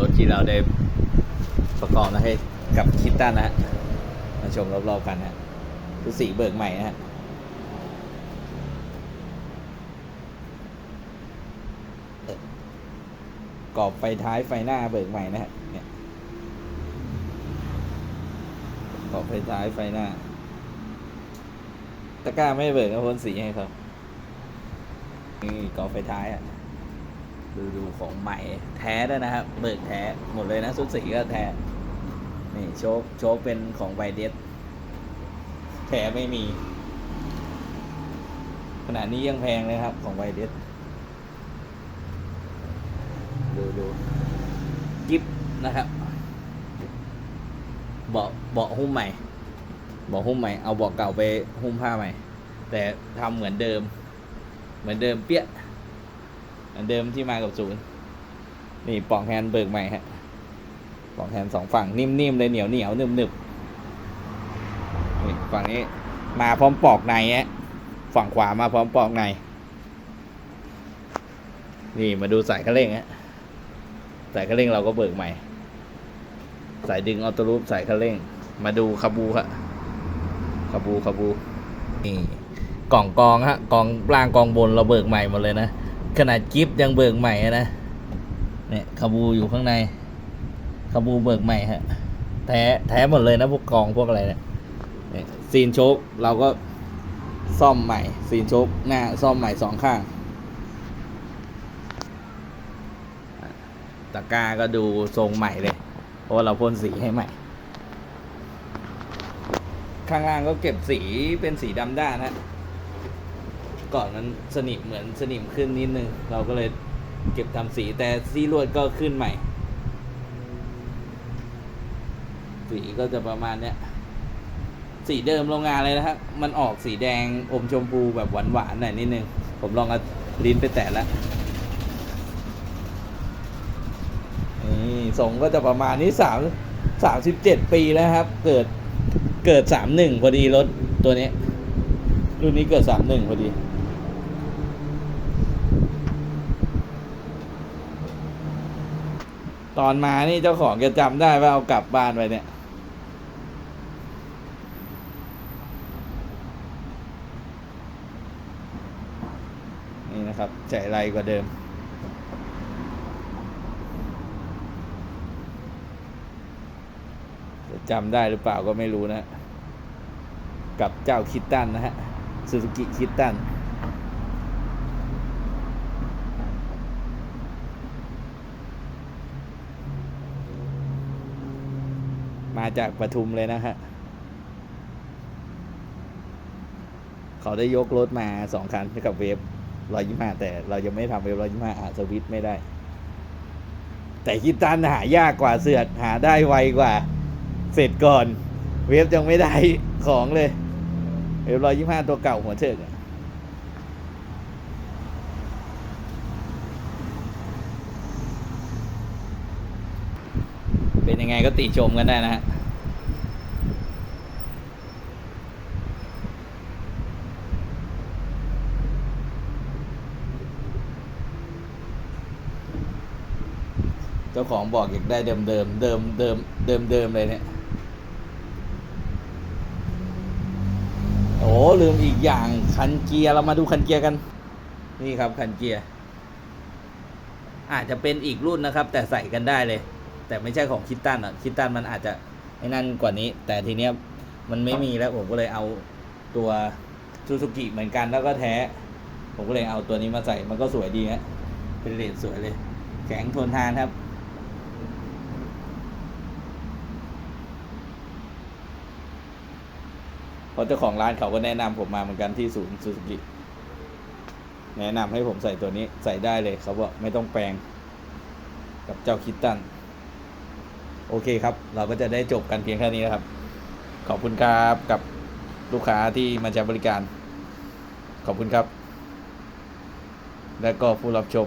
รถที่เราได้ประกอบนะให้กับคิตตันนะฮะมาชมรอบๆกันนะฮะคือสีเบิกใหม่นะฮะกรอบไฟท้ายไฟหน้าเบิกใหม่นะฮะเนี่ยกรอบไฟท้ายไฟหน้าตะกร้าไม่เบิกก็พ่นสีให้เขานี่กรอบไฟท้ายอะ ดูดูของใหม่แท้ด้วยนะครับ เบิกแท้หมดเลยนะสุดสีก็แท้ นี่โชคโชคเป็นของไวเดสแท้ไม่มี ขนาดนี้ยังแพงเลยครับของไวเดสดูดูกิฟนะครับ เบาะเบาะหุ้มใหม่ เบาะหุ้มใหม่ เอาเบาะเก่าไปหุ้มผ้าใหม่ แต่ทำเหมือนเดิม เหมือนเดิมเปี้ย อนเดิมที่มากับศูนย์นี่ปลอกแฮนด์เบิกใหม่ฮะปลอกแฮนด์สองฝั่งนิ่มๆเลยเหนียวเหนียวๆนึบๆนี่ฝั่งนี้มาพร้อมปลอกในฮะฝั่งขวามาพร้อมปลอกใน นี่มาดูสายคันเร่งฮะสายคันเร่งเราก็เบิกใหม่ สายดึงออโต้รูปสายคันเร่ง มาดูคาบูฮะคาบูคาบูนี่กล่องกองฮะกองล่างกองบนเราเบิกใหม่หมดเลยนะ ขนาดกิฟต์ยังเบิกใหม่นะเนี่ยคาบูอยู่ข้างในคาบูเบิกใหม่ฮะแท้แท้หมดเลยนะพวกกองพวกอะไรเนี่ยเนี่ยซีนโชคเราก็ซ่อมใหม่ซีนโชคหน้าซ่อมใหม่สองข้างตะกร้าก็ดูทรงใหม่เลย เพราะว่าเราพ่นสีให้ใหม่ ข้างล่างก็เก็บสีเป็นสีดำด้านนะ ก่อนมันสนิมเหมือนสนิมขึ้นนิดนึง เราก็เลยเก็บทำสีแต่สีลวดก็ขึ้นใหม่ สีก็จะประมาณเนี้ยสีเดิมโรงงานเลยนะครับ มันออกสีแดงอมชมพูแบบหวานๆหน่อยนิดนึง ผมลองเอาลิ้นไปแตะแล้วนี่ทรงก็จะประมาณนี้สามสามสิบเจ็ดปีแล้วครับ เกิดเกิดสามหนึ่งพอดีรถตัวนี้รุ่นนี้เกิดสามหนึ่งพอดี ตอนมานี่เจ้าของจะจำได้ว่าเอากลับบ้านไปเนี่ย นี่นะครับ ใจไรกว่าเดิม จะจำได้หรือเปล่าก็ไม่รู้นะ กับเจ้าคิตตันนะฮะซูซูกิคิตตัน มาจากปทุมเลยนะฮะเขาได้ยกรถมาสองคันกับเวฟร้อยยี่ห้าแต่เรายังไม่ทำเวฟร้อยยี่ห้าอาสวิตไม่ได้ แต่คิดตันหายากกว่าเสือกหาได้ไวกว่า เสร็จก่อน เวฟยังไม่ได้ของเลยเวฟร้อยยี่ห้าตัวเก่าหัวเชิกอะ เป็นยังไงก็ติชมกันได้นะฮะเจ้าของบอกอยากได้เดิมเดิมเดิมเดิมเดิมเดิมเลยเนี่ยโอ้ลืมอีกอย่างคันเกียร์เรามาดูคันเกียร์กัน นี่ครับคันเกียร์อาจจะเป็นอีกรุ่นนะครับ แต่ใส่กันได้เลย แต่ไม่ใช่ของคิตตันอะคิตตันมันอาจจะไอ้นั่นกว่านี้ แต่ทีเนี้ยมันไม่มีแล้วผมก็เลยเอาตัวซูซูกิเหมือนกันแล้วก็แท้ ผมก็เลยเอาตัวนี้มาใส่มันก็สวยดีฮะเป็นเลนสวยเลย แข็งทนทานครับเพราะเจ้าของร้านเขาก็แนะนำผมมาเหมือนกันที่ศูนย์ซูซูกิแนะนำให้ผมใส่ตัวนี้ใส่ได้เลยเขาบอกไม่ต้องแปลง กับเจ้าคิตตัน โอเคครับ เราก็จะได้จบกันเพียงแค่นี้นะครับ ขอบคุณครับกับลูกค้าที่มาใช้บริการ ขอบคุณครับ และก็ผู้รับชม